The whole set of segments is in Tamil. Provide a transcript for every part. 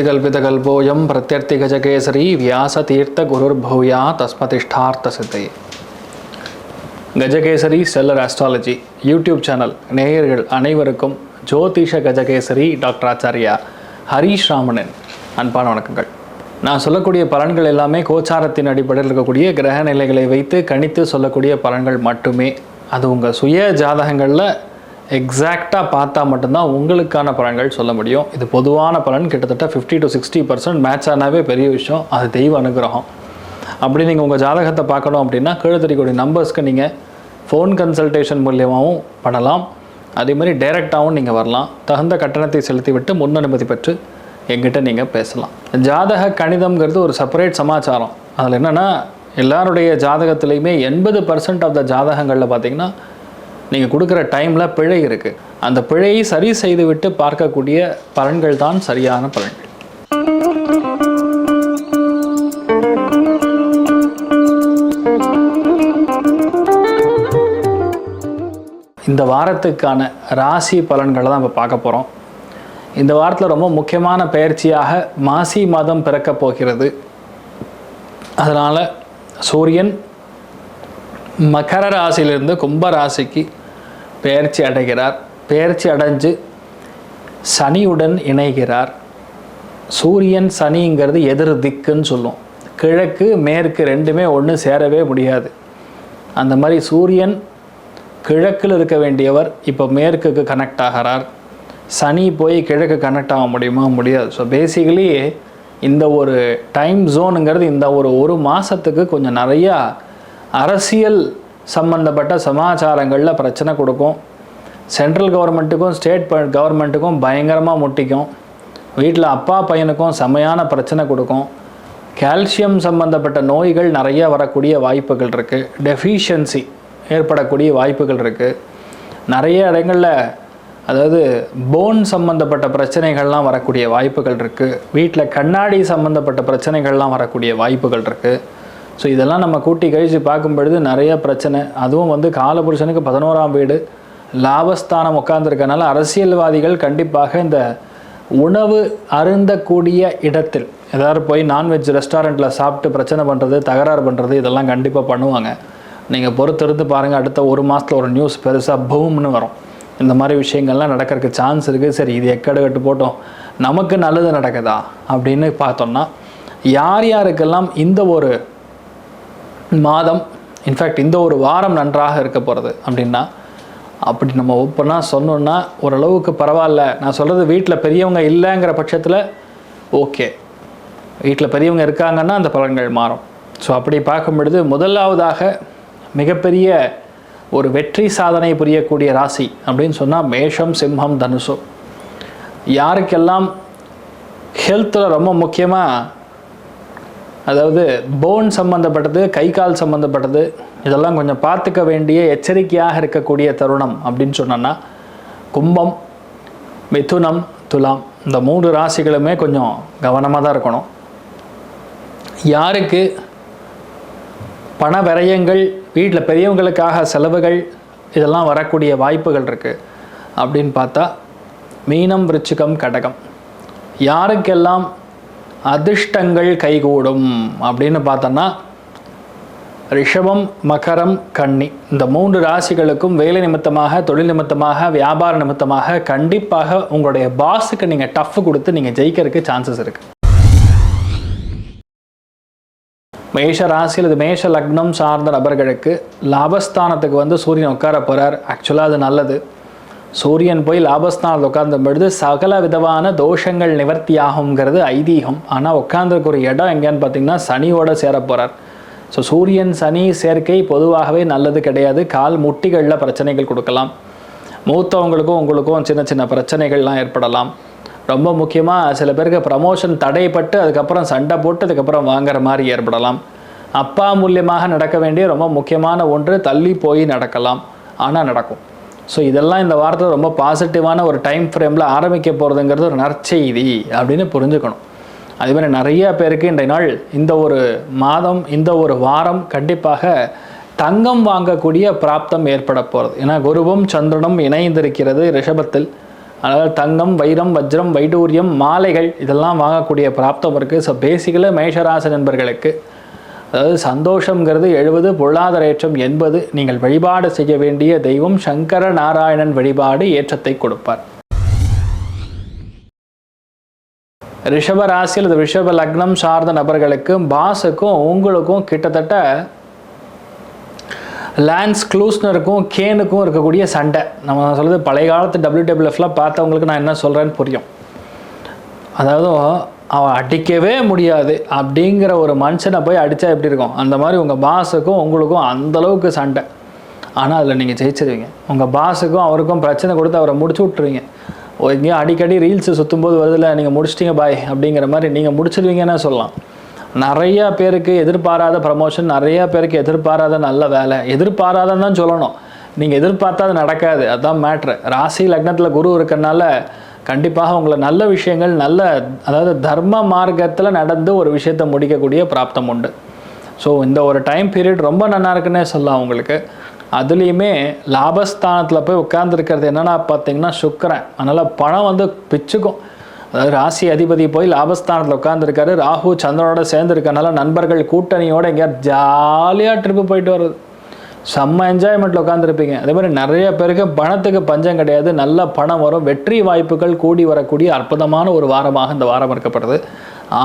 ஸ்திகல்பிதகல்போயம் பிரத்யர்த்தி கஜகேசரி வியாச தீர்த்த குருர்பூயா தஸ்மதிஷ்டார்த்த சித்தை Gajakesari stellar astrology YouTube channel நேயர்கள் அனைவருக்கும் ஜோதிஷ கஜகேசரி டாக்டர் ஆச்சாரியா ஹரீஷ் ராமணன் அன்பான வணக்கங்கள். நான் சொல்லக்கூடிய பலன்கள் எல்லாமே கோச்சாரத்தின் அடிப்படையில் இருக்கக்கூடிய கிரக நிலைகளை வைத்து கணித்து சொல்லக்கூடிய பலன்கள் மட்டுமே. அது உங்கள் சுய ஜாதகங்களில் எக்ஸாக்டாக பார்த்தா மட்டும்தான் உங்களுக்கான பலன்கள் சொல்ல முடியும். இது பொதுவான பலன். கிட்டத்தட்ட fifty to sixty percent match ஆனாவே பெரிய விஷயம். அது தெய்வ அனுகிரகம். அப்படி நீங்கள் உங்கள் ஜாதகத்தை பார்க்கணும் அப்படின்னா கீழே தெரியக்கூடிய நம்பர்ஸ்க்கு நீங்கள் ஃபோன் கன்சல்டேஷன் மூலியமாகவும் பண்ணலாம். அதே மாதிரி டைரெக்டாகவும் நீங்கள் வரலாம். தகுந்த கட்டணத்தை செலுத்திவிட்டு முன் அனுமதி பெற்று எங்கிட்ட நீங்கள் பேசலாம். ஜாதக கணிதம்ங்கிறது ஒரு செப்பரேட் சமாச்சாரம். அதில் என்னென்னா எல்லாருடைய ஜாதகத்துலேயுமே எண்பது பர்சன்ட் ஆஃப் த ஜாதகங்களில் பார்த்தீங்கன்னா நீங்கள் கொடுக்குற டைமில் பிழை இருக்குது அந்த பிழையை சரி செய்துவிட்டு பார்க்கக்கூடிய பலன்கள் தான் சரியான பலன்கள் இந்த வாரத்துக்கான ராசி பலன்களை தான் இப்போ பார்க்க போகிறோம் இந்த வாரத்தில் ரொம்ப முக்கியமான பயிற்சியாக மாசி மாதம் பிறக்கப் போகிறது. அதனால் சூரியன் மகர ராசியிலிருந்து கும்ப ராசிக்கு பெயர்ச்சி அடைகிறார். பெயர்ச்சி அடைஞ்சு சனியுடன் இணைகிறார். சூரியன் சனிங்கிறது எதிர் திக்குன்னு சொல்லும். கிழக்கு மேற்கு ரெண்டுமே ஒன்று சேரவே முடியாது. அந்த மாதிரி சூரியன் கிழக்கில் இருக்க வேண்டியவர் இப்போ மேற்குக்கு கனெக்ட் ஆகிறார். சனி போய் கிழக்கு கனெக்ட் ஆக முடியுமா? முடியாது. ஸோ பேசிக்கலி இந்த ஒரு டைம் ஜோனுங்கிறது இந்த ஒரு ஒரு மாதத்துக்கு கொஞ்சம் நிறையா அரசியல் சம்பந்தப்பட்ட சமாச்சாரங்களில் பிரச்சனை கொடுக்கும். சென்ட்ரல் கவர்மெண்ட்டுக்கும் ஸ்டேட் கவர்மெண்ட்டுக்கும் பயங்கரமாக முட்டிக்கும். வீட்டில் அப்பா பையனுக்கும் செமையான பிரச்சனை கொடுக்கும். கால்சியம் சம்பந்தப்பட்ட நோய்கள் நிறைய வரக்கூடிய வாய்ப்புகள் இருக்குது டெஃபிஷியன்சி ஏற்படக்கூடிய வாய்ப்புகள் இருக்குது நிறைய இடங்களில் அதாவது போன் சம்மந்தப்பட்ட பிரச்சனைகள்லாம் வரக்கூடிய வாய்ப்புகள் இருக்குது வீட்டில் கண்ணாடி சம்மந்தப்பட்ட பிரச்சனைகள்லாம் வரக்கூடிய வாய்ப்புகள் இருக்குது ஸோ இதெல்லாம் நம்ம கூட்டி கழித்து பார்க்கும் பொழுது நிறைய பிரச்சனை. அதுவும் வந்து காலபுருஷனுக்கு பதினோராம் வீடு. லாபஸ்தானம் உட்கார்ந்துருக்கனால அரசியல்வாதிகள் கண்டிப்பாக இந்த உணவு அருந்தக்கூடிய இடத்தில் ஏதாவது போய் நான்வெஜ் ரெஸ்டாரண்ட்டில் சாப்பிட்டு பிரச்சனை பண்ணுறது தகராறு பண்ணுறது இதெல்லாம் கண்டிப்பாக பண்ணுவாங்க. நீங்கள் பொறுத்திருந்து பாருங்கள் அடுத்த ஒரு மாதத்தில் ஒரு நியூஸ் பெருசாக பூம்னு வரும். இந்த மாதிரி விஷயங்கள்லாம் நடக்கிறதுக்கு சான்ஸ் இருக்குது சரி இது எக்கடு கட்டு போட்டோம். நமக்கு நல்லது நடக்குதா? அப்படின்னு பார்த்தோம்னா யார் யாருக்கெல்லாம் இந்த ஒரு மாதம். இன்ஃபேக்ட் இந்த ஒரு வாரம் நன்றாக இருக்க போகிறது அப்படின்னா அப்படி நம்ம ஓப்பனாக சொன்னோன்னா ஓரளவுக்கு பரவாயில்ல. நான் சொல்கிறது வீட்டில் பெரியவங்க இல்லைங்கிற பட்சத்தில் ஓகே. வீட்டில் பெரியவங்க இருக்காங்கன்னா அந்த பலன்கள் மாறும். ஸோ அப்படி பார்க்கும் பொழுது முதலாவதாக மிகப்பெரிய ஒரு வெற்றி சாதனை புரியக்கூடிய ராசி அப்படின்னு சொன்னால் மேஷம் சிம்மம் தனுசு. யாருக்கெல்லாம் ஹெல்த்தில் ரொம்ப முக்கியமாக அதாவது போன் சம்மந்தப்பட்டது கை கால் சம்மந்தப்பட்டது இதெல்லாம் கொஞ்சம் பார்த்துக்க வேண்டிய எச்சரிக்கையாக இருக்கக்கூடிய தருணம் அப்படின்னு சொன்னோன்னா கும்பம் மிதுனம் துலாம் இந்த மூன்று ராசிகளுமே கொஞ்சம் கவனமாக தான் இருக்கணும். யாருக்கு பண விரயங்கள் வீட்டில் பெரியவங்களுக்காக செலவுகள் இதெல்லாம் வரக்கூடிய வாய்ப்புகள் இருக்குது அப்படின்னு பார்த்தா மீனம் விருச்சிகம் கடகம். யாருக்கெல்லாம் அதிர்ஷ்டங்கள் கைகூடும் அப்படின்னு பார்த்தோன்னா ரிஷபம் மகரம் கன்னி. இந்த மூன்று ராசிகளுக்கும் வேலை நிமித்தமாக தொழில் நிமித்தமாக வியாபார நிமித்தமாக கண்டிப்பாக உங்களுடைய பாஸுக்கு நீங்கள் டஃப் கொடுத்து நீங்கள் ஜெயிக்கிறதுக்கு சான்சஸ் இருக்குது மேஷ ராசியில் இது மேஷ லக்னம் சார்ந்த நபர்களுக்கு லாபஸ்தானத்துக்கு வந்து சூரியன் உட்கார போகிறார் ஆக்சுவலாக அது நல்லது. சூரியன் போய் லாபஸ்தானத்தில் உட்கார்ந்த பொழுது சகல விதமான தோஷங்கள் நிவர்த்தியாகுங்கிறது ஐதீகம். ஆனால் உட்காந்துருக்க ஒரு இடம் எங்கேன்னு பார்த்தீங்கன்னா சனியோட சேரப்போகிறார் ஸோ சூரியன் சனி சேர்க்கை பொதுவாகவே நல்லது கிடையாது. கால் முட்டிகளில் பிரச்சனைகள் கொடுக்கலாம். மூத்தவங்களுக்கும் உங்களுக்கும் சின்ன சின்ன பிரச்சனைகள்லாம் ஏற்படலாம். ரொம்ப முக்கியமாக சில பேருக்கு ப்ரமோஷன் தடைப்பட்டு அதுக்கப்புறம் சண்டை போட்டு அதுக்கப்புறம் வாங்குற மாதிரி ஏற்படலாம். அப்பா மூலியமாக நடக்க வேண்டிய ரொம்ப முக்கியமான ஒன்று தள்ளி போய் நடக்கலாம். ஆனால் நடக்கும். ஸோ இதெல்லாம் இந்த வாரத்தில் ரொம்ப பாசிட்டிவான ஒரு டைம் ஃப்ரேமில் ஆரம்பிக்க போகிறதுங்கிறது ஒரு நற்செய்தி அப்படின்னு புரிஞ்சுக்கணும். அதே மாதிரி நிறைய பேருக்கு இன்றைய நாள் இந்த ஒரு மாதம் இந்த ஒரு வாரம் கண்டிப்பாக தங்கம் வாங்கக்கூடிய பிராப்தம் ஏற்பட போகிறது ஏன்னா குருவும் சந்திரனும் இணைந்திருக்கிறது ரிஷபத்தில். அதாவது தங்கம் வைரம் வஜ்ரம் வைடூரியம் மாலைகள் இதெல்லாம் வாங்கக்கூடிய பிராப்தம் இருக்குது ஸோ பேசிக்கலாக மேஷராசி நண்பர்களுக்கு அதாவது சந்தோஷங்கிறது எழுபது பொருளாதார ஏற்றம் எண்பது. நீங்கள் வழிபாடு செய்ய வேண்டிய தெய்வம் சங்கர நாராயணன் வழிபாடு ஏற்றத்தை கொடுப்பார். ரிஷப ராசியில் இது ரிஷப லக்னம் சார்ந்த நபர்களுக்கும் பாஸுக்கும் உங்களுக்கும் கிட்டத்தட்ட லான்ஸ் க்ளூஸ்னருக்கும் கேனுக்கும் இருக்கக்கூடிய சண்டை. நம்ம சொல்கிறது பழைய காலத்து டபிள்யூடபிள்யூஎஃப்லாம் பார்த்தவங்களுக்கு நான் என்ன சொல்கிறேன்னு புரியும். அதாவது அவன் அடிக்கவே முடியாது அப்படிங்கிற ஒரு மனுஷனை போய் அடித்தா எப்படி இருக்கும்? அந்த மாதிரி உங்கள் பாஸுக்கும் உங்களுக்கும் அந்தளவுக்கு சண்டை. ஆனால் அதில் நீங்கள் ஜெயிச்சிருவீங்க. உங்கள் பாஸுக்கும் அவருக்கும் பிரச்சனை கொடுத்து அவரை முடிச்சு விட்ருவீங்க எங்கேயும் அடிக்கடி ரீல்ஸு சுற்றும்போது வருதில்ல நீங்கள் முடிச்சிட்டிங்க பாய் அப்படிங்கிற மாதிரி நீங்கள் முடிச்சிருவீங்கன்னு சொல்லலாம். நிறையா பேருக்கு எதிர்பாராத ப்ரமோஷன் நிறையா பேருக்கு எதிர்பாராத நல்ல வேலை. எதிர்பாராதன்னு தான் சொல்லணும். நீங்கள் எதிர்பார்த்தா அது நடக்காது. அதுதான் மேட்ரு ராசி லக்னத்தில் குரு இருக்கறனால கண்டிப்பாக உங்களை நல்ல விஷயங்கள் நல்ல அதாவது தர்ம மார்க்கத்தில் நடந்து ஒரு விஷயத்தை முடிக்கக்கூடிய பிராப்தம் உண்டு. ஸோ இந்த ஒரு டைம் பீரியட் ரொம்ப நல்லா இருக்குன்னே சொல்லலாம் உங்களுக்கு. அதுலேயுமே லாபஸ்தானத்தில் போய் உட்கார்ந்துருக்கிறது என்னென்னா பார்த்தீங்கன்னா சுக்கரன். அதனால் பணம் வந்து பிச்சுக்கும். அதாவது ராசி அதிபதி போய் லாபஸ்தானத்தில் உட்காந்துருக்காரு ராகு சந்திரனோட சேர்ந்துருக்கனால நண்பர்கள் கூட்டணியோடு எங்கேயாவது ஜாலியாக ட்ரிப்பு போயிட்டு வருது. செம்ம என்ஜாய்மெண்ட்டில் உட்காந்துருப்பீங்க அதே மாதிரி நிறைய பேருக்கு பணத்துக்கு பஞ்சம் கிடையாது. நல்ல பணம் வரும். வெற்றி வாய்ப்புகள் கூடி வரக்கூடிய அற்புதமான ஒரு வாரமாக இந்த வாரம் இருக்கப்படுது.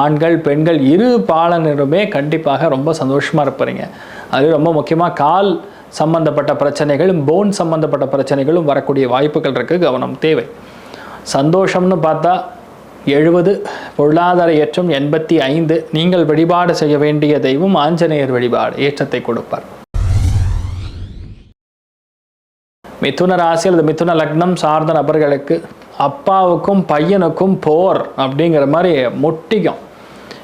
ஆண்கள் பெண்கள் இரு பாலனருமே கண்டிப்பாக ரொம்ப சந்தோஷமாக இருப்பீங்க. அது ரொம்ப முக்கியமாக கால் சம்பந்தப்பட்ட பிரச்சனைகளும் போன் சம்பந்தப்பட்ட பிரச்சனைகளும் வரக்கூடிய வாய்ப்புகள் இருக்குது கவனம் தேவை. சந்தோஷம்னு பார்த்தா எழுபது பொருளாதார ஏற்றம் எண்பத்தி ஐந்து. நீங்கள் வழிபாடு செய்ய வேண்டிய தெய்வம் ஆஞ்சநேயர் வழிபாடு ஏற்றத்தை கொடுப்பார். மிதுன ராசி அல்லது மிதுன லக்னம் சார்ந்த நபர்களுக்கு அப்பாவுக்கும் பையனுக்கும் போர் அப்படிங்கிற மாதிரி முட்டிக்கும்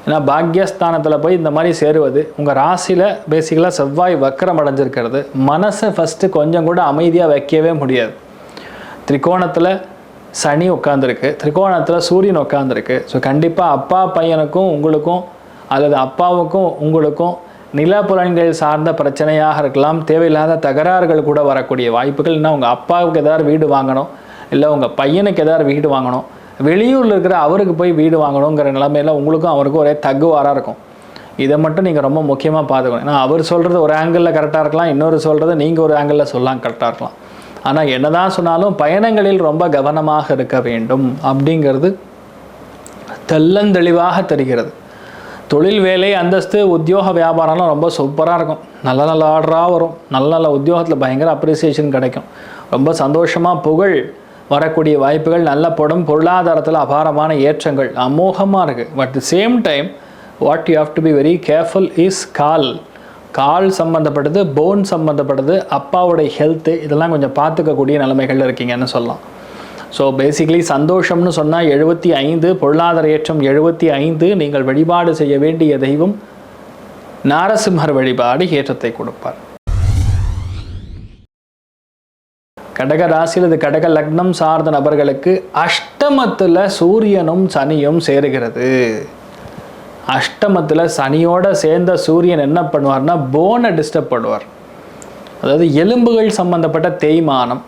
ஏன்னா பாக்யஸ்தானத்தில் போய் இந்த மாதிரி சேருவது உங்கள் ராசியில் பேசிக்கலாக செவ்வாய் வக்கரம் அடைஞ்சிருக்கிறது. மனசை ஃபஸ்ட்டு கொஞ்சம் கூட அமைதியாக வைக்கவே முடியாது. திரிகோணத்தில் சனி உட்காந்துருக்கு திரிகோணத்தில் சூரியன் உட்காந்துருக்கு ஸோ கண்டிப்பாக அப்பா பையனுக்கும் உங்களுக்கும் அல்லது அப்பாவுக்கும் உங்களுக்கும் நிலப்புலன்கள் சார்ந்த பிரச்சனையாக இருக்கலாம் தேவையில்லாத தகராறுகள் கூட வரக்கூடிய வாய்ப்புகள். இன்னும் உங்கள் அப்பாவுக்கு ஏதாவது வீடு வாங்கணும் இல்லை உங்கள் பையனுக்கு ஏதாவது வீடு வாங்கணும் வெளியூரில் இருக்கிற அவருக்கு போய் வீடு வாங்கணுங்கிற நிலமையில உங்களுக்கும் அவருக்கும் ஒரே தகுவாராக இருக்கும். இதை மட்டும் நீங்கள் ரொம்ப முக்கியமாக பார்த்துக்கணும். ஏன்னா அவர் சொல்கிறது ஒரு ஆங்கிளில் கரெக்டாக இருக்கலாம் இன்னொரு சொல்கிறது நீங்கள் ஒரு ஆங்கிளில் சொல்லலாம் கரெக்டாக இருக்கலாம். ஆனால் என்னதான் சொன்னாலும் பயணங்களில் ரொம்ப கவனமாக இருக்க வேண்டும் அப்படிங்கிறது தெள்ளந்தெளிவாக தெரிகிறது. தொழில் வேலை அந்தஸ்து உத்தியோக வியாபாரம்லாம் ரொம்ப சூப்பராக இருக்கும். நல்ல நல்ல ஆர்டராக வரும். நல்ல நல்ல உத்தியோகத்தில் பயங்கர அப்ரிசியேஷன் கிடைக்கும். ரொம்ப சந்தோஷமாக புகழ் வரக்கூடிய வாய்ப்புகள் நல்ல படும் பொருளாதாரத்தில் அபாரமான ஏற்றங்கள் அமோகமாக இருக்குது but the same time what you have to be very careful is call call சம்மந்தப்பட்டது போன் சம்மந்தப்பட்டது அப்பாவுடைய ஹெல்த்து இதெல்லாம் கொஞ்சம் பார்த்துக்கக்கூடிய நிலைமைகள் இருக்கீங்கன்னு சொல்லலாம். ஸோ பேசிக்கலி சந்தோஷம்னு சொன்னால் எழுபத்தி ஐந்து பொருளாதார ஏற்றம் எழுபத்தி ஐந்து நீங்கள் வழிபாடு செய்ய வேண்டிய தெய்வம் நாரசிம்மர் வழிபாடு ஏற்றத்தை கொடுப்பார். கடக ராசியில் இது கடக லக்னம் சார்ந்த நபர்களுக்கு அஷ்டமத்தில் சூரியனும் சனியும் சேருகிறது. அஷ்டமத்தில் சனியோட சேர்ந்த சூரியன் என்ன பண்ணுவார்னா போனை டிஸ்டர்ப் பண்ணுவார். அதாவது எலும்புகள் சம்பந்தப்பட்ட தேய்மானம்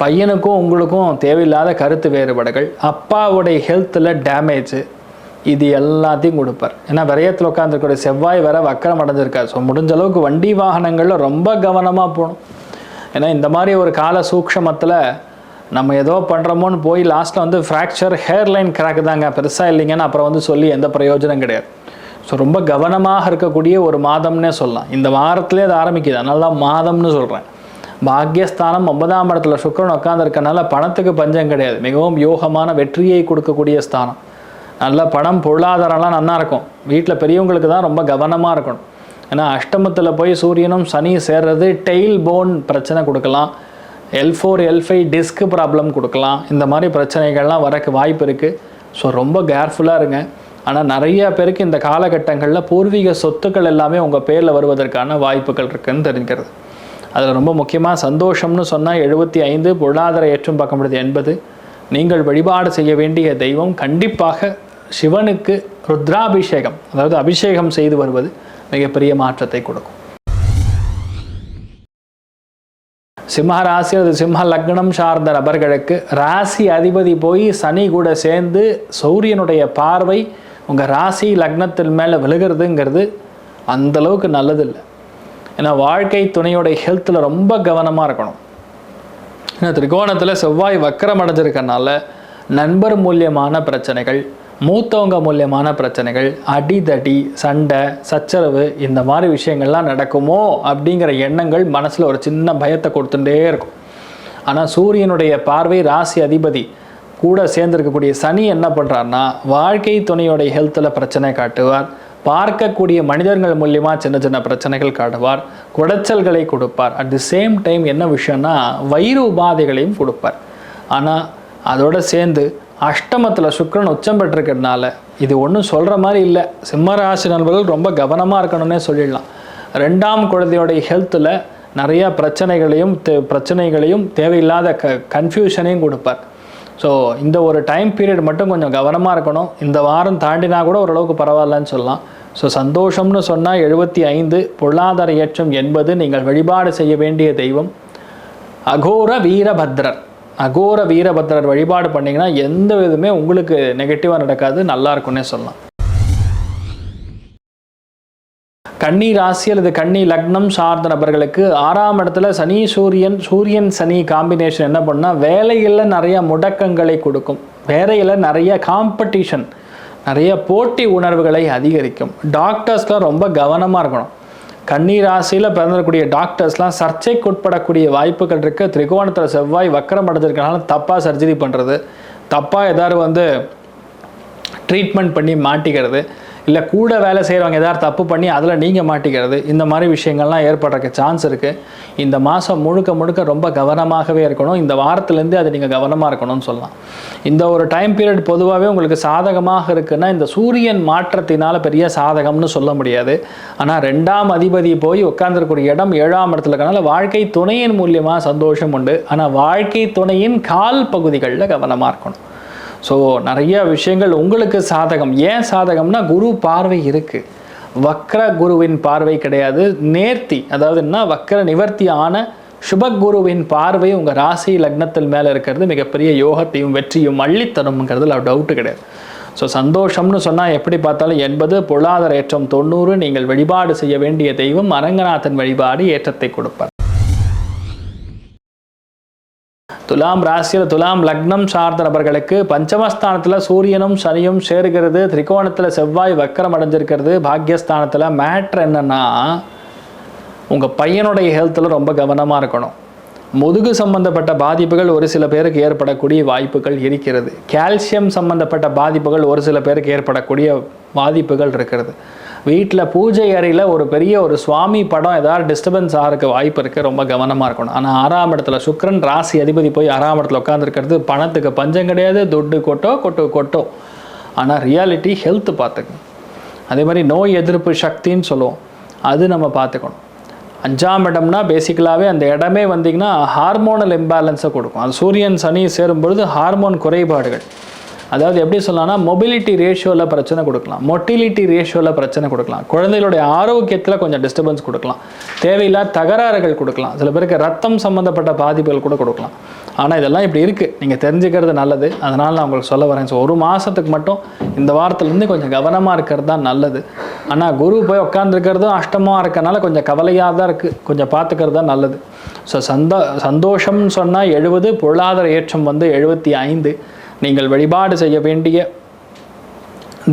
பையனுக்கும் உங்களுக்கும் தேவையில்லாத கருத்து வேறுபாடுகள். அப்பாவுடைய ஹெல்த்தில் டேமேஜ் இது எல்லாத்தையும் கொடுப்பார். ஏன்னா விரயத்தில் உட்காந்துருக்கக்கூடிய செவ்வாய் வர வக்கரம் அடைஞ்சிருக்காரு. ஸோ முடிஞ்ச அளவுக்கு வண்டி வாகனங்களில் ரொம்ப கவனமாக போகணும். ஏன்னா இந்த மாதிரி ஒரு கால சூக்ஷமத்தில் நம்ம ஏதோ பண்ணுறோமோன்னு போய் லாஸ்ட்டில் வந்து ஃப்ராக்சர் ஹேர்லைன் கிராக் தாங்க. பெருசாக இல்லைங்கன்னு அப்புறம் வந்து சொல்லி எந்த பிரயோஜனம் கிடையாது. ஸோ ரொம்ப கவனமாக இருக்கக்கூடிய ஒரு மாதம்னே சொல்லலாம். இந்த வாரத்திலே அது ஆரம்பிக்குது. அதனால தான் மாதம்னு சொல்கிறேன் பாக்யஸ்தானம் ஒன்பதாம் இடத்துல சுக்கரன் உட்காந்துருக்கனால பணத்துக்கு பஞ்சம் கிடையாது. மிகவும் யோகமான வெற்றியை கொடுக்கக்கூடிய ஸ்தானம். நல்ல பணம் பொருளாதாரம்லாம் நல்லா இருக்கும். வீட்டில் பெரியவங்களுக்கு தான் ரொம்ப கவனமாக இருக்கணும். ஏன்னா அஷ்டமத்தில் போய் சூரியனும் சனி சேர்றது டெய்ல் போன் பிரச்சனை கொடுக்கலாம். L four L five disc problem கொடுக்கலாம். இந்த மாதிரி பிரச்சனைகள்லாம் வரக்கு வாய்ப்பு இருக்குது ஸோ ரொம்ப கேர்ஃபுல்லாக இருங்க. ஆனால் நிறைய பேருக்கு இந்த காலகட்டங்களில் பூர்வீக சொத்துக்கள் எல்லாமே உங்கள் பேரில் வருவதற்கான வாய்ப்புகள் இருக்குன்னு தெரிஞ்சுக்கிறது. அதில் ரொம்ப முக்கியமாக சந்தோஷம்னு சொன்னால் எழுபத்தி ஐந்து பொருளாதார ஏற்றம் பார்க்க முடியுது எண்பது நீங்கள் வழிபாடு செய்ய வேண்டிய தெய்வம். கண்டிப்பாக சிவனுக்கு ருத்ராபிஷேகம் அதாவது அபிஷேகம் செய்து வருவது மிகப்பெரிய மாற்றத்தை கொடுக்கும். சிம்ம ராசி அல்லது சிம்ம லக்னம் சார்ந்த நபர்களுக்கு ராசி அதிபதி போய் சனி கூட சேர்ந்து சூரியனுடைய பார்வை உங்கள் ராசி லக்னத்தின் மேலே விழுகிறதுங்கிறது அந்தளவுக்கு நல்லதில்லை. ஏன்னா வாழ்க்கை துணையோட ஹெல்த்தில் ரொம்ப கவனமாக இருக்கணும். ஏன்னா திரிகோணத்தில் செவ்வாய் வக்கரம் அடைஞ்சிருக்கனால நண்பர் மூலியமான பிரச்சனைகள் மூத்தவங்க மூலியமான பிரச்சனைகள் அடிதடி சண்டை சச்சரவு இந்த மாதிரி விஷயங்கள்லாம் நடக்குமோ அப்படிங்கிற எண்ணங்கள் மனசில் ஒரு சின்ன பயத்தை கொடுத்துட்டே இருக்கும். ஆனால் சூரியனுடைய பார்வை ராசி அதிபதி கூட சேர்ந்திருக்கக்கூடிய சனி என்ன பண்ணுறாருன்னா வாழ்க்கை துணையோடைய ஹெல்த்தில் பிரச்சனை காட்டுவார். பார்க்கக்கூடிய மனிதர்கள் மூலியமா சின்ன சின்ன பிரச்சனைகள் காட்டுவார் குடைச்சல்களை கொடுப்பார். அட் தி சேம் டைம் என்ன விஷயம்னா வயிறு உபாதைகளையும் கொடுப்பார். ஆனால் அதோட சேர்ந்து அஷ்டமத்தில் சுக்கரன் உச்சம் பெற்றிருக்கிறதுனால இது ஒன்றும் சொல்கிற மாதிரி இல்லை. சிம்மராசி நண்பர்கள் ரொம்ப கவனமாக இருக்கணும்னே சொல்லிடலாம். ரெண்டாம் குழந்தையோடைய ஹெல்த்தில் நிறைய பிரச்சனைகளையும் தே- பிரச்சனைகளையும் தேவையில்லாத க கன்ஃபியூஷனையும் கொடுப்பார். ஸோ இந்த ஒரு டைம் பீரியட் மட்டும் கொஞ்சம் கவனமாக இருக்கணும். இந்த வாரம் தாண்டினா கூட ஓரளவுக்கு பரவாயில்லன்னு சொல்லலாம். ஸோ சந்தோஷம்னு சொன்னால் எழுபத்தி ஐந்து பொருளாதார ஏற்றம் என்பது நீங்கள் வழிபாடு செய்ய வேண்டிய தெய்வம். அகோர வீரபத்ரர். அகோர வீரபத்ரர் வழிபாடு பண்ணிங்கன்னா எந்த விதமே உங்களுக்கு நெகட்டிவாக நடக்காது நல்லா இருக்குன்னே சொல்லலாம். கன்னி ராசி அல்லது கன்னி லக்னம் சார்ந்த நபர்களுக்கு ஆறாம் இடத்துல சனி சூரியன் சூரியன் சனி காம்பினேஷன் என்ன பண்ணால் வேலையில் நிறைய முடக்கங்களை கொடுக்கும். வேலையில் நிறைய காம்படிஷன் நிறைய போட்டி உணர்வுகளை அதிகரிக்கும். டாக்டர்ஸ்லாம் ரொம்ப கவனமாக இருக்கணும். கன்னி ராசியில் பிறந்தக்கூடிய டாக்டர்ஸ்லாம் சர்ச்சைக்கு உட்படக்கூடிய வாய்ப்புகள் இருக்குது திரிகோணத்தில் செவ்வாய் வக்கரம் அடைஞ்சிருக்கனால தப்பாக சர்ஜரி பண்ணுறது தப்பாக ஏதாவது வந்து ட்ரீட்மெண்ட் பண்ணி மாட்டிக்கிறது. இல்லை கூட வேலை செய்கிறவங்க ஏதாவது தப்பு பண்ணி அதில் நீங்கள் மாட்டிக்கிறது இந்த மாதிரி விஷயங்கள்லாம் ஏற்படுறக்கு சான்ஸ் இருக்குது இந்த மாதம் முழுக்க முழுக்க ரொம்ப கவனமாகவே இருக்கணும். இந்த வாரத்துலேருந்து அதை நீங்கள் கவனமாக இருக்கணும்னு சொல்லலாம். இந்த ஒரு டைம் பீரியட் பொதுவாகவே உங்களுக்கு சாதகமாக இருக்குன்னா இந்த சூரியன் மாற்றத்தினால பெரிய சாதகம்னு சொல்ல முடியாது. ஆனால் ரெண்டாம் அதிபதி போய் உட்காந்துருக்கூடிய இடம் ஏழாம் இடத்துல இருக்கனால வாழ்க்கை துணையின் மூலியமாக சந்தோஷம் உண்டு. ஆனால் வாழ்க்கை துணையின் கால் பகுதிகளில் கவனமாக இருக்கணும். ஸோ நிறைய விஷயங்கள் உங்களுக்கு சாதகம். ஏன் சாதகம்னா குரு பார்வை இருக்குது வக்ர குருவின் பார்வை கிடையாது. நேர்த்தி அதாவது என்ன? வக்ர நிவர்த்தி ஆன சுபகுருவின் பார்வை உங்கள் ராசி லக்னத்தில் மேலே இருக்கிறது. மிகப்பெரிய யோகத்தையும் வெற்றியும் அள்ளித்தரும்ங்கிறதுல டவுட்டு கிடையாது. ஸோ சந்தோஷம்னு சொன்னால் எப்படி பார்த்தாலும் எண்பது பொருளாதார ஏற்றம் தொண்ணூறு நீங்கள் வழிபாடு செய்ய வேண்டிய தெய்வம் அரங்கநாதன் வழிபாடு ஏற்றத்தை கொடுப்பார். துலாம் ராசியில் துலாம் லக்னம் சார்ந்த நபர்களுக்கு பஞ்சமஸ்தானத்தில் சூரியனும் சனியும் சேருகிறது. திரிகோணத்தில் செவ்வாய் வக்கரம் அடைஞ்சிருக்கிறது. பாக்யஸ்தானத்தில் மேட்ரு என்னன்னா உங்கள் பையனுடைய ஹெல்த்தில் ரொம்ப கவனமாக இருக்கணும். முதுகு சம்பந்தப்பட்ட பாதிப்புகள் ஒரு சில பேருக்கு ஏற்படக்கூடிய வாய்ப்புகள் இருக்கிறது. கால்சியம் சம்பந்தப்பட்ட பாதிப்புகள் ஒரு சில பேருக்கு ஏற்படக்கூடிய பாதிப்புகள் இருக்கிறது. வீட்டில் பூஜை அறையில் ஒரு பெரிய ஒரு சுவாமி படம் ஏதாவது டிஸ்டர்பன்ஸ் ஆகிறதுக்கு வாய்ப்பு இருக்குது ரொம்ப கவனமாக இருக்கணும். ஆனால் ஆறாம் இடத்துல சுக்கிரன் ராசி அதிபதி போய் ஆறாம் இடத்துல உட்காந்துருக்கிறது பணத்துக்கு பஞ்சம் கிடையாது துட்டு கொட்டோ கொட்டு கொட்டோ. ஆனால் ரியாலிட்டி ஹெல்த் பார்த்துக்கணும் அதே மாதிரி நோய் எதிர்ப்பு சக்தின்னு சொல்லுவோம். அது நம்ம பார்த்துக்கணும். அஞ்சாம் இடம்னா பேசிக்கலாகவே அந்த இடமே வந்தீங்கன்னா ஹார்மோனல் இம்பேலன்ஸை கொடுக்கும். அது சூரியன் சனி சேரும் பொழுது ஹார்மோன் குறைபாடுகள். அதாவது எப்படி சொல்லலாம்னா மொபிலிட்டி ரேஷியோவில் பிரச்சனை கொடுக்கலாம். மொட்டிலிட்டி ரேஷியோவில் பிரச்சனை கொடுக்கலாம். குழந்தைகளுடைய ஆரோக்கியத்தில் கொஞ்சம் டிஸ்டர்பன்ஸ் கொடுக்கலாம். தேவையில்லாத தகராறுகள் கொடுக்கலாம். சில பேருக்கு ரத்தம் சம்மந்தப்பட்ட பாதிப்புகள் கூட கொடுக்கலாம். ஆனால் இதெல்லாம் இப்படி இருக்குது நீங்கள் தெரிஞ்சுக்கிறது நல்லது. அதனால் நான் உங்களுக்கு சொல்ல வரேன். ஸோ ஒரு மாதத்துக்கு மட்டும் இந்த வாரத்துலேருந்து கொஞ்சம் கவனமாக இருக்கிறது தான் நல்லது. ஆனால் குரு போய் உட்காந்துருக்கிறதும் அஷ்டமாக இருக்கறனால கொஞ்சம் கவலையாக தான் இருக்குது கொஞ்சம் பார்த்துக்கிறது தான் நல்லது. ஸோ சந்தோ சந்தோஷம்னு சொன்னால் எழுபது பொருளாதார ஏற்றம் வந்து எழுபத்தி ஐந்து. நீங்கள் வழிபாடு செய்ய வேண்டிய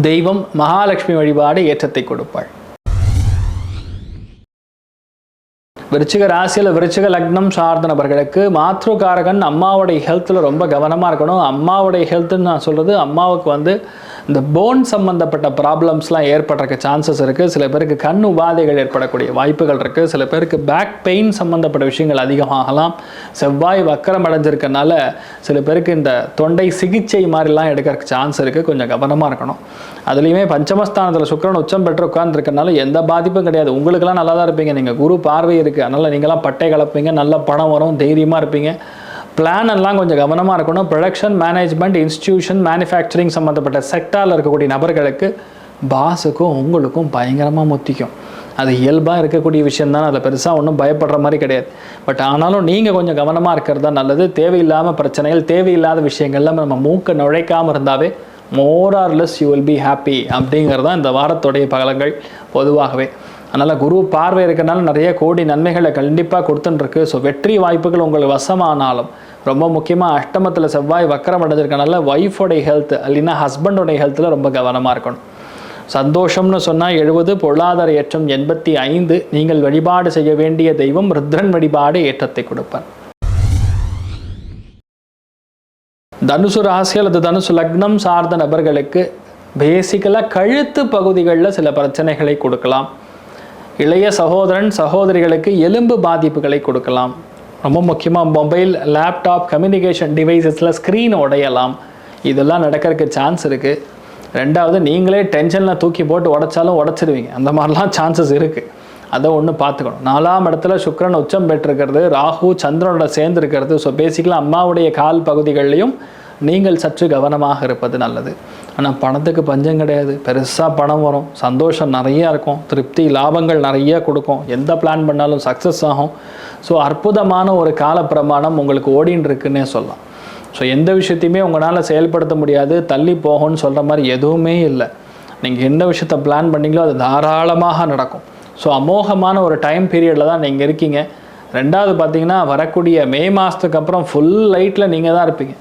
தெய்வம் மகாலட்சுமி வழிபாடு ஏற்றத்தை கொடுப்பாள். விருச்சிக ராசியில் விருச்சிக லக்னம் சார்ந்த நபர்களுக்கு மாத்ருகாரகன் அம்மாவுடைய ஹெல்த்தில் ரொம்ப கவனமாக இருக்கணும். அம்மாவுடைய ஹெல்த்துன்னு நான் சொல்கிறது அம்மாவுக்கு வந்து இந்த போன் சம்மந்தப்பட்ட ப்ராப்ளம்ஸ்லாம் ஏற்படுறக்கு சான்சஸ் இருக்குது சில பேருக்கு கண் உபாதைகள் ஏற்படக்கூடிய வாய்ப்புகள் இருக்குது சில பேருக்கு பேக் பெயின் சம்மந்தப்பட்ட விஷயங்கள் அதிகமாகலாம். செவ்வாய் வக்கரம் அடைஞ்சிருக்கனால சில பேருக்கு இந்த தொண்டை சிகிச்சை மாதிரிலாம் எடுக்கிறதுக்கு சான்ஸ் இருக்குது கொஞ்சம் கவனமாக இருக்கணும். அதுலேயுமே பஞ்சமஸ்தானத்தில் சுக்கரன் உச்சம் பெற்று உட்கார்ந்துருக்கனால எந்த பாதிப்பும் கிடையாது. உங்களுக்கெல்லாம் நல்லா தான் இருப்பீங்க. நீங்கள் குரு பார்வை இருக்குது அதனால் நீங்களாம் பட்டை கலப்பீங்க. நல்ல பணம் வரும். தைரியமாக இருப்பீங்க. பிளான் எல்லாம் கொஞ்சம் கவனமாக இருக்கணும். ப்ரொடக்ஷன் மேனேஜ்மெண்ட் இன்ஸ்டியூஷன் மேனுஃபேக்சரிங் சம்மந்தப்பட்ட செக்டாரில் இருக்கக்கூடிய நபர்களுக்கு பாஸுக்கும் உங்களுக்கும் பயங்கரமாக முத்திக்கும். அது இயல்பாக இருக்கக்கூடிய விஷயம் தான் அதில் பெருசாக ஒன்றும் பயப்படுற மாதிரி கிடையாது. பட் ஆனாலும் நீங்கள் கொஞ்சம் கவனமாக இருக்கிறது தான் நல்லது. தேவையில்லாமல் பிரச்சனைகள் தேவையில்லாத விஷயங்கள்லாம் நம்ம மூக்கை நுழைக்காமல் இருந்தாவே more or less you will be happy அப்படிங்கிறது தான் இந்த வாரத்துடைய பகலங்கள் பொதுவாகவே. அதனால் குரு பார்வை இருக்கிறனால நிறைய கோடி நன்மைகளை கண்டிப்பாக கொடுத்துட்டுருக்கு ஸோ வெற்றி வாய்ப்புகள் உங்களுக்கு வசமானாலும் ரொம்ப முக்கியமாக அஷ்டமத்தில் செவ்வாய் வக்கரம் அடைஞ்சிருக்கனால ஒய்ஃபோடைய ஹெல்த் இல்லைன்னா ஹஸ்பண்டோடைய ஹெல்த்தில் ரொம்ப கவனமாக இருக்கணும். சந்தோஷம்னு சொன்னால் எழுபது பொருளாதார ஏற்றம் எண்பத்தி ஐந்து நீங்கள் வழிபாடு செய்ய வேண்டிய தெய்வம் ருத்ரன் வழிபாடு ஏற்றத்தை கொடுப்பார். தனுசு ராசி அல்லது தனுசு லக்னம் சார்ந்த நபர்களுக்கு பேசிக்கலாக கழுத்து பகுதிகளில் சில பிரச்சனைகளை கொடுக்கலாம். இளைய சகோதரன் சகோதரிகளுக்கு எலும்பு பாதிப்புகளை கொடுக்கலாம். ரொம்ப முக்கியமாக மொபைல் லேப்டாப் கம்யூனிகேஷன் டிவைசஸில் ஸ்க்ரீன் உடையலாம். இதெல்லாம் நடக்கிறதுக்கு சான்ஸ் இருக்குது ரெண்டாவது நீங்களே டென்ஷனில் தூக்கி போட்டு உடைச்சாலும் உடச்சிருவீங்க. அந்த மாதிரிலாம் சான்சஸ் இருக்குது அதை ஒன்று பார்த்துக்கணும். நாலாம் இடத்துல சுக்கரன் உச்சம் பெற்றிருக்கிறது ராகு சந்திரனோட சேர்ந்துருக்கிறது. ஸோ பேசிக்கலாக அம்மாவுடைய கால் பகுதிகளிலையும் நீங்கள் சற்று கவனமாக இருப்பது நல்லது. ஆனால் பணத்துக்கு பஞ்சம் கிடையாது. பெருசாக பணம் வரும். சந்தோஷம் நிறையா இருக்கும். திருப்தி லாபங்கள் நிறைய கொடுக்கும். எந்த பிளான் பண்ணாலும் சக்ஸஸ் ஆகும். ஸோ அற்புதமான ஒரு கால பிரமாணம் உங்களுக்கு ஓடின்னு இருக்குன்னே சொல்லலாம். ஸோ எந்த விஷயத்தையுமே உங்களால் செயல்படுத்த முடியாது. தள்ளி போகும்னு சொல்கிற மாதிரி எதுவுமே இல்லை. நீங்கள் என்ன விஷயத்த பிளான் பண்ணீங்களோ அது தாராளமாக நடக்கும். ஸோ அமோகமான ஒரு டைம் பீரியடில் தான் நீங்கள் இருக்கீங்க. ரெண்டாவது பார்த்தீங்கன்னா வரக்கூடிய மே மாதத்துக்கு அப்புறம் ஃபுல் லைட்டில் நீங்கள் தான் இருப்பீங்க.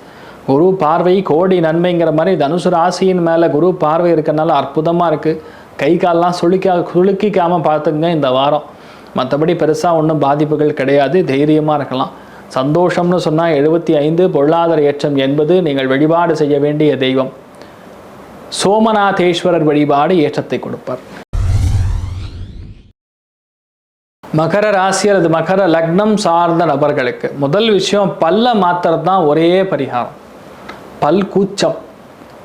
குரு பார்வை கோடி நன்மைங்கிற மாதிரி தனுசு ராசியின் மேலே குரு பார்வை இருக்கனால அற்புதமாக இருக்குது கை கால்லாம் சுளுக்கா சுளுக்கிக்காமல் பார்த்துங்க இந்த வாரம். மற்றபடி பெருசாக ஒன்றும் பாதிப்புகள் கிடையாது. தைரியமாக இருக்கலாம். சந்தோஷம்னு சொன்னால் எழுபத்தி ஐந்து பொருளாதார ஏற்றம் என்பது நீங்கள் வழிபாடு செய்ய வேண்டிய தெய்வம். சோமநாதேஸ்வரர் வழிபாடு ஏற்றத்தை கொடுப்பார். மகர ராசி அல்லது மகர லக்னம் சார்ந்த நபர்களுக்கு முதல் விஷயம் பல்ல மாத்திரம் தான் ஒரே பரிகாரம். பல் கூச்சம்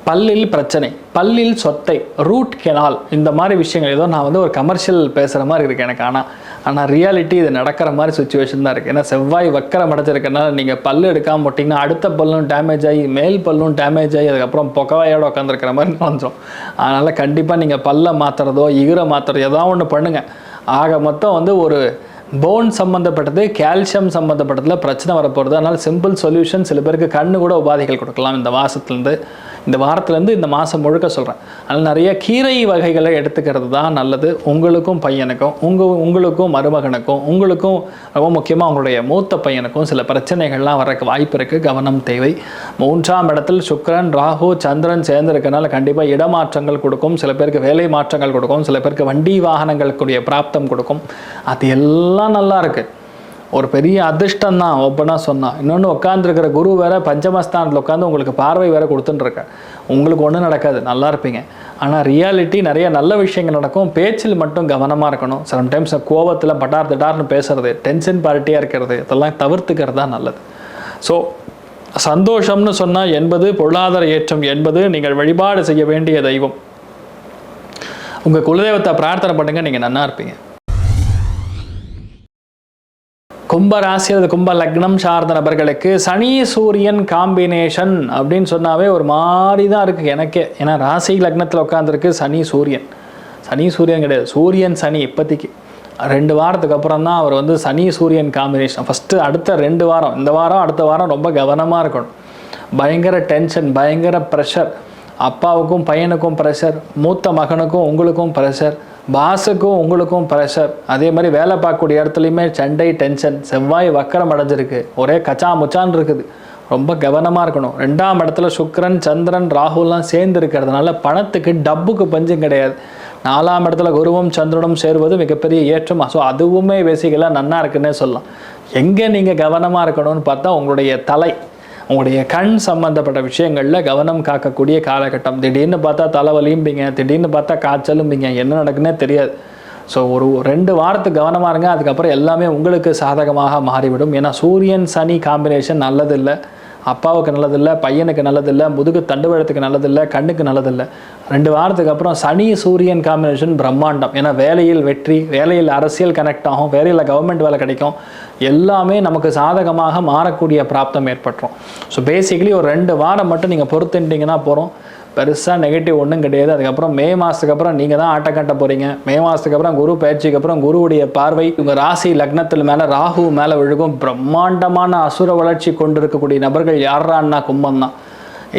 பல்லில் பிரச்சனை பல்லில் சொத்தை ரூட் கெனால் இந்த மாதிரி விஷயங்கள். ஏதோ நான் வந்து ஒரு கமர்ஷியல் பேசுகிற மாதிரி இருக்குது எனக்கு. ஆனால் ஆனால் ரியாலிட்டி இது நடக்கிற மாதிரி சுச்சுவேஷன் தான் இருக்குது ஏன்னா செவ்வாய் வக்கரம் அடைச்சிருக்கனால நீங்கள் பல் எடுக்காமல் போட்டிங்கன்னா அடுத்த பல்லும் டேமேஜ் ஆகி மேல் பல்லும் டேமேஜ் ஆகி அதுக்கப்புறம் பொக்கவாயோட உட்காந்துருக்கிற மாதிரி நடந்துடும் அதனால் கண்டிப்பாக நீங்கள் பல்லை மாற்றுறதோ இகுரை மாற்றுறதோ எதா ஒன்று பண்ணுங்கள் ஆக மொத்தம் வந்து ஒரு போன் சம்மந்தப்பட்டது கால்சியம் சம்மந்தப்பட்டதில் பிரச்சனை வரப்போகிறது அதனால் சிம்பிள் சொல்யூஷன் சில பேருக்கு கண்ணு கூட உபாதைகள் கொடுக்கலாம். இந்த மாதத்துலேருந்து இந்த வாரத்துலேருந்து இந்த மாதம் முழுக்க சொல்கிறேன் அதனால் நிறைய கீரை வகைகளை எடுத்துக்கிறது தான் நல்லது. உங்களுக்கும் பையனுக்கும் உங்கள் உங்களுக்கும் மருமகனுக்கும் உங்களுக்கும் ரொம்ப முக்கியமாக உங்களுடைய மூத்த பையனுக்கும் சில பிரச்சனைகள்லாம் வரக்கு வாய்ப்பு இருக்குது கவனம் தேவை. மூன்றாம் இடத்தில் சுக்ரன் ராகு சந்திரன் சேர்ந்திருக்கனால கண்டிப்பாக இடமாற்றங்கள் கொடுக்கும். சில பேருக்கு வேலை மாற்றங்கள் கொடுக்கும். சில பேருக்கு வண்டி வாகனங்களுக்குரிய பிராப்தம் கொடுக்கும். அது எல்லாம் நல்லா இருக்குது ஒரு பெரிய அதிர்ஷ்டம் தான் ஓப்பனாக சொன்னால் இன்னொன்று உட்காந்துருக்கிற குரு வேற பஞ்சமஸ்தானத்தில் உட்காந்து உங்களுக்கு பார்வை வேற கொடுத்துட்டுருக்க. உங்களுக்கு ஒன்றும் நடக்காது நல்லா இருப்பீங்க. ஆனால் ரியாலிட்டி நிறைய நல்ல விஷயங்கள் நடக்கும். பேச்சில் மட்டும் கவனமாக இருக்கணும். சம்டைம்ஸ் கோவத்தில் பட்டார் திட்டார்னு பேசுறது டென்ஷன் பார்ட்டியாக இருக்கிறது இதெல்லாம் தவிர்த்துக்கிறது தான் நல்லது. ஸோ சந்தோஷம்னு சொன்னால் என்பது பொருளாதார ஏற்றம் என்பது நீங்கள் வழிபாடு செய்ய வேண்டிய தெய்வம். உங்கள் குலதெய்வத்தை பிரார்த்தனை பண்ணுங்கள் நீங்கள் நல்லா இருப்பீங்க. கும்பராசி அல்லது கும்ப லக்னம் சார்ந்த நபர்களுக்கு சனி சூரியன் காம்பினேஷன் அப்படின்னு சொன்னாவே ஒரு மாதிரி தான் இருக்குது எனக்கே. ஏன்னா ராசி லக்னத்தில் உட்காந்துருக்கு சனி சூரியன். சனி சூரியன் கிடையாது. சூரியன் சனி இப்போதைக்கு. ரெண்டு வாரத்துக்கு அப்புறம் தான் அவர் வந்து சனி சூரியன் காம்பினேஷன் ஃபஸ்ட்டு அடுத்த ரெண்டு வாரம். இந்த வாரம் அடுத்த வாரம் ரொம்ப கவனமாக இருக்கணும். பயங்கர டென்ஷன் பயங்கர ப்ரெஷர் அப்பாவுக்கும் பையனுக்கும் ப்ரெஷர் மூத்த மகனுக்கும் உங்களுக்கும் ப்ரெஷர் பாஸுக்கும் உங்களுக்கும் ப்ரெஷர் அதே மாதிரி வேலை பார்க்கக்கூடிய இடத்துலையுமே சண்டை டென்ஷன் செவ்வாய் வக்கரம் அடைஞ்சிருக்கு. ஒரே கச்சா முச்சான் இருக்குது. ரொம்ப கவனமாக இருக்கணும். ரெண்டாம் இடத்துல சுக்கரன் சந்திரன் ராகுலாம் சேர்ந்து இருக்கிறதுனால பணத்துக்கு டப்புக்கு பஞ்சம் கிடையாது. நாலாம் இடத்துல குருவும் சந்திரனும் சேருவது மிகப்பெரிய ஏற்றம். ஸோ அதுவுமே பேசிக்கலாக நன்னா இருக்குன்னே சொல்லலாம். எங்கே நீங்கள் கவனமாக இருக்கணும்னு பார்த்தா உங்களுடைய தலை. உங்களுடைய கண் சம்பந்தப்பட்ட விஷயங்களில் கவனம் காக்கக்கூடிய காலகட்டம். திடீர்னு பார்த்தா தலைவலியும்பிங்க திடீர்னு பார்த்தா காய்ச்சலும்பிங்க என்ன நடக்குன்னே தெரியாது. ஸோ ஒரு ரெண்டு வாரத்துக்கு கவனமாக இருங்க அதுக்கப்புறம் எல்லாமே உங்களுக்கு சாதகமாக மாறிவிடும். ஏன்னா சூரியன் சனி காம்பினேஷன் நல்லதில்லை. அப்பாவுக்கு நல்லதில்லை பையனுக்கு நல்லதில்லை முதுகு தண்டுவழத்துக்கு நல்லதில்லை கண்ணுக்கு நல்லதில்லை. ரெண்டு வாரத்துக்கு அப்புறம் சனி சூரியன் காம்பினேஷன் பிரம்மாண்டம். ஏன்னா வேலையில் வெற்றி வேலையில் அரசியல் கனெக்ட் ஆகும் வேலையில் கவர்மெண்ட் வேலை கிடைக்கும். எல்லாமே நமக்கு சாதகமாக மாறக்கூடிய பிராப்தம் ஏற்பட்டுரும். ஸோ பேசிக்கலி ஒரு ரெண்டு வாரம் மட்டும் நீங்கள் பொறுத்துட்டிங்கன்னா போகிறோம் பெருசாக நெகட்டிவ் ஒன்றும் கிடையாது. அதுக்கப்புறம் மே மாதத்துக்கு அப்புறம் நீங்கள் தான் ஆட்ட கட்ட போகிறீங்க மே மாதத்துக்கு அப்புறம் குரு பயிற்சிக்கு அப்புறம் குருவுடைய பார்வை உங்கள் ராசி லக்னத்தில் மேலே ராகு மேலே விழுகும். பிரம்மாண்டமான அசுர வளர்ச்சி கொண்டிருக்கக்கூடிய நபர்கள் யாரான்னா கும்பம் தான்.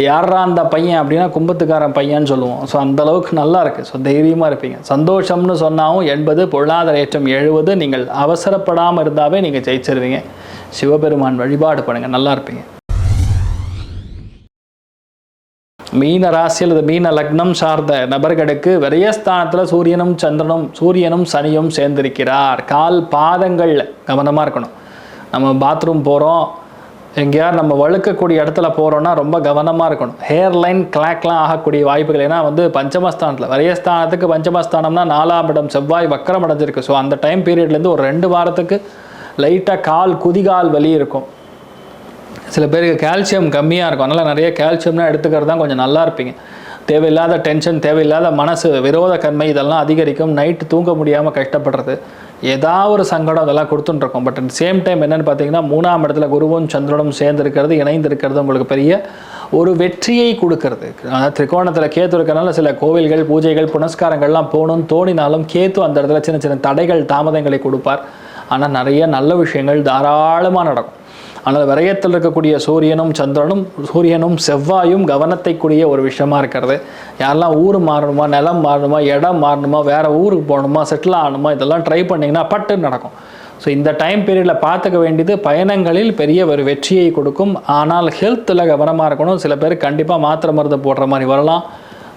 யாரா அந்த பையன் அப்படின்னா கும்பத்துக்காரன் பையன்னு சொல்லுவோம். ஸோ அந்த அளவுக்கு நல்லா இருக்கு. ஸோ தைரியமாக இருப்பீங்க. சந்தோஷம்னு சொன்னாவும் எண்பது பொருளாதார ஏற்றம் எழுபது நீங்கள் அவசரப்படாமல் இருந்தாவே நீங்கள் ஜெயிச்சிருவீங்க. சிவபெருமான் வழிபாடு பண்ணுங்கள் நல்லா இருப்பீங்க. மீன ராசி அல்லது மீன லக்னம் சார்ந்த நபர்களுக்கு விரயஸ்தானத்தில் சூரியனும் சந்திரனும் சூரியனும் சனியும் சேர்ந்திருக்கிறார். கால் பாதங்கள் கவனமாக இருக்கணும். நம்ம பாத்ரூம் போகிறோம் எங்கேயாவது நம்ம வழுக்கக்கூடிய இடத்துல போகிறோன்னா ரொம்ப கவனமாக இருக்கணும். ஹேர் லைன் கிளாக்லாம் ஆகக்கூடிய வாய்ப்புகள். ஏன்னா வந்து பஞ்சமஸ்தானத்தில் வரியஸ்தானத்துக்கு பஞ்சமஸ்தானம்னா நாலாம் இடம் செவ்வாய் வக்கரம் அடைஞ்சிருக்கு. ஸோ அந்த டைம் பீரியட்லேருந்து ஒரு ரெண்டு வாரத்துக்கு லைட்டாக கால் குதிகால் வலி இருக்கும். சில பேருக்கு கால்சியம் கம்மியாக இருக்கும். அதனால் நிறைய கால்சியம்லாம் எடுத்துக்கிறது தான் கொஞ்சம் நல்லா இருப்பீங்க. தேவையில்லாத டென்ஷன் தேவையில்லாத மனசு விரோத கன்மை இதெல்லாம் அதிகரிக்கும். நைட்டு தூங்க முடியாமல் கஷ்டப்படுறது. ஏதாவது ஒரு சங்கடம் அதெல்லாம் கொடுத்துட்டுருக்கோம். பட் அட் சேம் டைம் என்னென்னு பார்த்தீங்கன்னா மூணாம் இடத்துல குருவும் சந்திரனும் சேர்ந்துருக்கிறது இணைந்திருக்கிறது உங்களுக்கு பெரிய ஒரு வெற்றியை கொடுக்கறது. அதாவது திரிகோணத்தில் கேத்து இருக்கிறனால சில கோவில்கள் பூஜைகள் புனஸ்காரங்கள்லாம் போகணும்னு தோணினாலும் கேத்து அந்த இடத்துல சின்ன சின்ன தடைகள் தாமதங்களை கொடுப்பார். ஆனால் நிறைய நல்ல விஷயங்கள் தாராளமாக நடக்கும். ஆனால் விரயத்தில் இருக்கக்கூடிய சூரியனும் சந்திரனும் சூரியனும் செவ்வாயும் கவனத்தை கூடிய ஒரு விஷயமா இருக்கிறது. யாரெல்லாம் ஊர் மாறணுமா நிலம் மாறணுமா இடம் மாறணுமா வேறு ஊருக்கு போகணுமா செட்டில் ஆகணுமா இதெல்லாம் ட்ரை பண்ணிங்கன்னா பட்டு நடக்கும். ஸோ இந்த டைம் பீரியடில் பார்த்துக்க வேண்டியது பயணங்களில் பெரிய ஒரு வெற்றியை கொடுக்கும். ஆனால் ஹெல்த்தில் கவனமாக இருக்கணும். சில பேர் கண்டிப்பாக மாத்திரை மருந்து போடுற மாதிரி வரலாம்.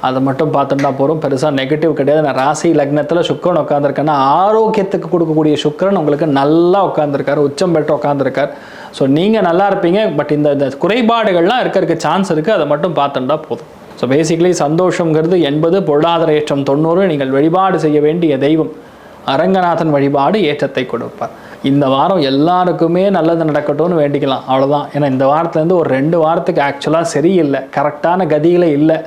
அதை மட்டும் பார்த்துட்டா போகிறோம் பெருசாக நெகட்டிவ் கிடையாது. நான் ராசி லக்னத்தில் சுக்கரன் உட்காந்துருக்கேன்னா ஆரோக்கியத்துக்கு கொடுக்கக்கூடிய சுக்கரன் உங்களுக்கு நல்லா உட்காந்துருக்கார் உச்சம் பெற்று உட்காந்துருக்கார் ஸோ நீங்கள் நல்லா இருப்பீங்க பட் இந்த இந்த குறைபாடுகள்லாம் இருக்கிறதுக்கு சான்ஸ் இருக்குது அதை மட்டும் பார்த்துட்டா போதும். ஸோ பேசிக்கலி சந்தோஷங்கிறது எண்பது பொருளாதார ஏற்றம் தொண்ணூறு நீங்கள் வழிபாடு செய்ய வேண்டிய தெய்வம். அரங்கநாதன் வழிபாடு ஏற்றத்தை கொடுப்பார். இந்த வாரம் எல்லாருக்குமே நல்லது நடக்கட்டும்னு வேண்டிக்கலாம் அவ்வளோதான் ஏன்னா இந்த வாரத்துலேருந்து ஒரு ரெண்டு வாரத்துக்கு ஆக்சுவலாக சரியில்லை கரெக்டான கதிகளே இல்லை.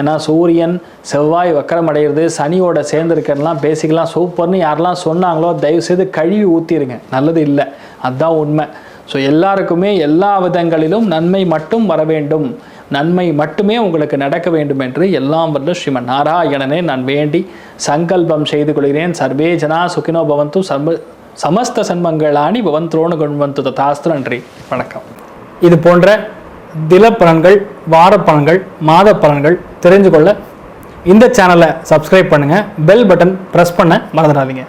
ஏன்னா சூரியன் செவ்வாய் வக்கரம் அடைகிறது சனியோட சேர்ந்துருக்கிறதுலாம் பேசிக்கலாம் சூப்பர்னு யாரெல்லாம் சொன்னாங்களோ தயவுசெய்து கழுவி ஊற்றிடுங்க நல்லது இல்லை. அதுதான் உண்மை. ஸோ எல்லாருக்குமே எல்லா விதங்களிலும் நன்மை மட்டும் வர வேண்டும். நன்மை மட்டுமே உங்களுக்கு நடக்க வேண்டும் என்று எல்லாம் வல்ல ஸ்ரீமன் நாராயணனே நான் வேண்டி சங்கல்பம் செய்து கொள்கிறேன். சர்வே ஜனா சுகினோ பவந்து சர்வ சமஸ்த சன்மங்களாணி பவந்த்ரோணு கொண்டு ததாஸ்து நன்றி. வணக்கம். இது போன்ற தில பலன்கள் வார பலன்கள் மாத பலன்கள் தெரிஞ்சு கொள்ள இந்த சேனலை சப்ஸ்கிரைப் பண்ணுங்கள் பெல் பட்டன் ப்ரெஸ் பண்ண மறந்துடாதீங்க.